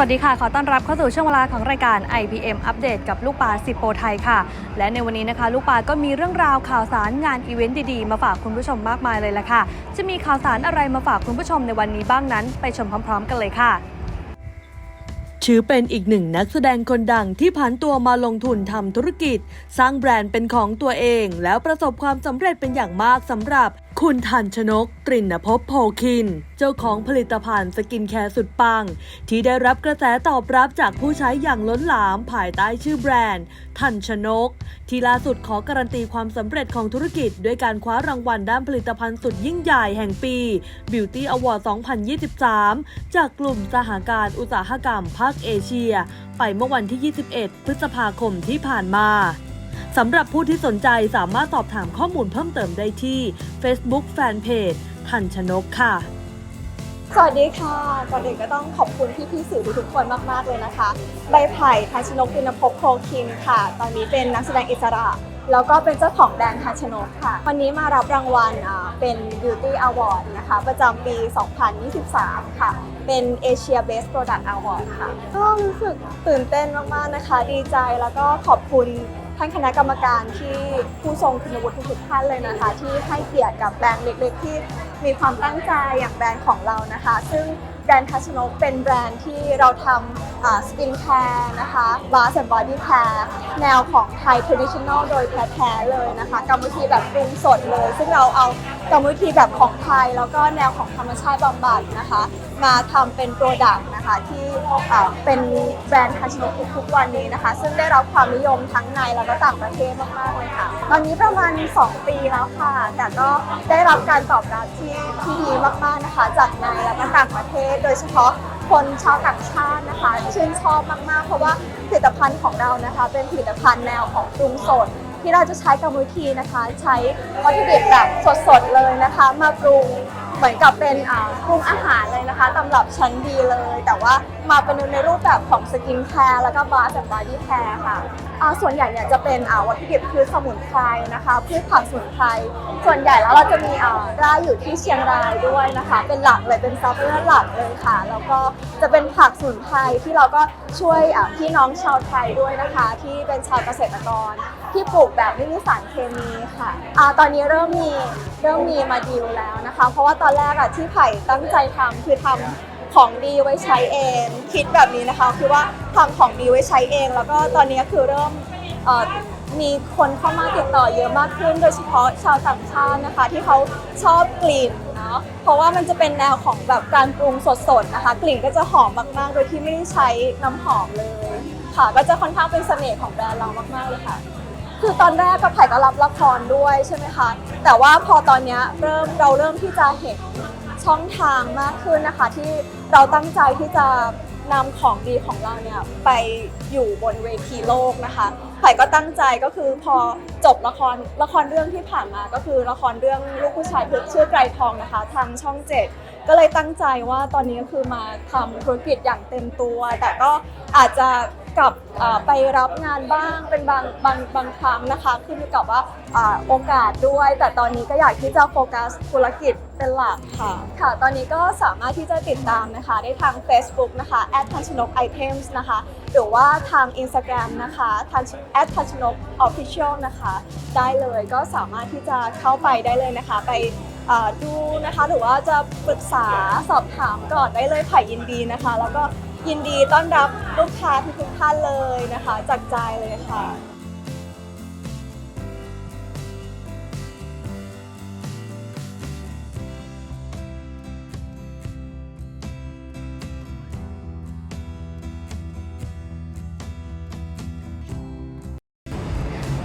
วัสดีค่ะ ขอต้อนรับเข้าสู่ช่วงเวลาของรายการ IPM อัปเดตกับลูกปลาสิบโปรไทยค่ะ และในวันนี้นะคะ ลูกปลาก็มีเรื่องราวข่าวสารงานอีเวนต์ดีๆ มาฝากคุณผู้ชมมากมายเลยละค่ะ จะมีข่าวสารอะไรมาฝากคุณผู้ชมในวันนี้บ้างนั้น ไปชมพร้อม ๆ กันเลยค่ะถือเป็นอีกหนึ่งนักแสดงคนดังที่ผันตัวมาลงทุนทำธุรกิจ สร้างแบรนด์เป็นของตัวเอง แล้วประสบความสำเร็จเป็นอย่างมากสำหรับ คุณทันชนก ตรินภพโพคิน เจ้าของผลิตภัณฑ์สกินแคร์สุดปัง ที่ได้รับกระแสตอบรับจากผู้ใช้อย่างล้นหลามภายใต้ชื่อแบรนด์ ทันชนก ที่ล่าสุดขอการันตีความสำเร็จของธุรกิจ ด้วยการคว้ารางวัลด้านผลิตภัณฑ์สุดยิ่งใหญ่แห่งปี Beauty Award 2023 จากกลุ่มสหการอุตสาหกรรมภาคเอเชีย ไปเมื่อวันที่ 21 พฤษภาคมที่ผ่านมา สำหรับผู้ที่สนใจสามารถสอบถามข้อมูลเพิ่มเติมได้ที่ Facebook Fanpage ทันชนกค่ะ สวัสดีค่ะ ก่อนอื่นก็ต้องขอบคุณพี่ๆสื่อทุกๆคนมากๆเลยนะคะ ใบไผ่ทันชนกปินภพโคคินค่ะ ตอนนี้เป็นนักแสดงอิสระ แล้วก็เป็นเจ้าของแบรนด์ทันชนกค่ะ วันนี้มารับรางวัลอ่าเป็น Beauty Award นะคะ ประจำปี 2023 ค่ะ เป็น Asia Best Product Award ค่ะ ก็รู้สึกตื่นเต้นมากๆนะคะ ดีใจแล้วก็ขอบคุณ ท่านคณะกรรมการที่ผู้ทรงคุณวุฒิทุกท่านเลยนะคะ ที่ให้เกียรติกับแบรนด์เล็กๆที่มีความตั้งใจอย่างแบรนด์ของเรานะคะ ซึ่งแบรนด์ทัชนกเป็นแบรนด์ที่เราทำสกินแคร์นะคะบาร์แอนด์บอดี้แคร์แนวของไทยทรดิชันแนลโดยแท้ๆเลยนะคะกรรมวิธีแบบปรุงสดเลย ซึ่งเราเอา กรรมวิธีแบบของไทยแล้วก็แนวของธรรมชาติบำบัดนะคะ มาทำเป็นโปรดักต์นะคะที่เป็นแบรนด์ทัชนกทุกๆวันนี้นะคะ ซึ่งได้รับความนิยมทั้งในแล้วก็ต่างประเทศมากๆเลยค่ะ ตอนนี้ประมาณ 2 ปีแล้วค่ะ แต่ก็ได้รับการตอบรับที่ที่ดีมากๆนะคะ จากในแล้วก็ต่างประเทศ โดยเฉพาะคนชาวต่างชาตินะคะ ชื่นชอบมากๆ เพราะว่าผลิตภัณฑ์ของเรานะคะ เป็นผลิตภัณฑ์แนวของปรุงสด ที่เราจะใช้กรรมวิธีนะคะ ใช้วัตถุดิบแบบสดๆเลยนะคะ มาปรุงเหมือนกับเป็นปรุงอาหารเลยนะคะตำรับชั้นดีเลย แต่ว่ามาเป็นในรูปแบบของสกินแคร์แล้วก็บาร์แบบบอดี้แคร์ค่ะ ส่วนใหญ่เนี่ยจะเป็นอ่าวัตถุดิบคือสมุนไพรนะคะพืชผักสมุนไพรส่วนใหญ่แล้วเราจะมีอ่าไร่อยู่ที่เชียงรายด้วยนะคะ เป็นหลักเลยเป็นซัพพลายหลักเลยค่ะ แล้วก็จะเป็นผักสมุนไพรที่เราก็ช่วยอ่าพี่น้องชาวไทยด้วยนะคะ ที่เป็นชาวเกษตรกร ที่ปลูกแบบไม่มีสารเคมีค่ะอ่าตอนนี้เริ่มมีเริ่มมีมาดีลแล้วนะคะ เพราะว่าตอนแรกอะที่ไผ่ตั้งใจทำคือทำ ของดีไว้ใช้เอง คิดแบบนี้นะคะคือว่าทำของดีไว้ใช้เอง แล้วก็ตอนนี้คือเริ่มเอ่อมีคนเข้ามาติดต่อเยอะมากขึ้น โดยเฉพาะชาวต่างชาตินะคะ ที่เขาชอบกลิ่นเนาะเพราะว่ามันจะเป็นแนวของแบบการปรุงสดๆนะคะ กลิ่นก็จะหอมมากๆ โดยที่ไม่ได้ใช้น้ำหอมเลยค่ะ ก็จะค่อนข้างเป็นเสน่ห์ของแบรนด์เรามากๆเลยค่ะ คือตอนแรกกับไผ่ก็รับละครด้วยใช่ไหมคะ แต่ว่าพอตอนเนี้ยเริ่มเราเริ่มที่จะเห็น ช่องทางมากขึ้นนะคะ ที่เราตั้งใจที่จะนำของดีของเราเนี่ยไปอยู่บนเวทีโลกนะคะไผ่ก็ตั้งใจก็คือพอจบละครละครเรื่องที่ผ่านมาก็คือละครเรื่องลูกผู้ชายพึกชื่อไกรทองนะคะ ทางช่องเจ็ดก็เลยตั้งใจว่าตอนนี้ก็คือมาทำธุรกิจอย่างเต็มตัว แต่ก็อาจจะ กับไปรับงานบ้างเป็นบางบางบางครั้งนะคะขึ้นอยู่กับว่าโอกาสด้วย แต่ตอนนี้ก็อยากที่จะโฟกัสธุรกิจเป็นหลักค่ะค่ะ ตอนนี้ก็สามารถที่จะติดตามนะคะ ได้ทาง Facebook นะคะ a d ทันชนก items นะคะ หรือว่าทาง Instagram นะคะทัน at ทันชนก official นะคะ ได้เลยก็สามารถที่จะเข้าไปได้เลยนะคะ ไปดูนะคะหรือว่าจะปรึกษาสอบถามก่อนได้เลยไผ่ยินดีนะคะ แล้วก็ยินดีต้อนรับ ค้าทุกๆท่านเลยนะคะ จากใจเลยค่ะ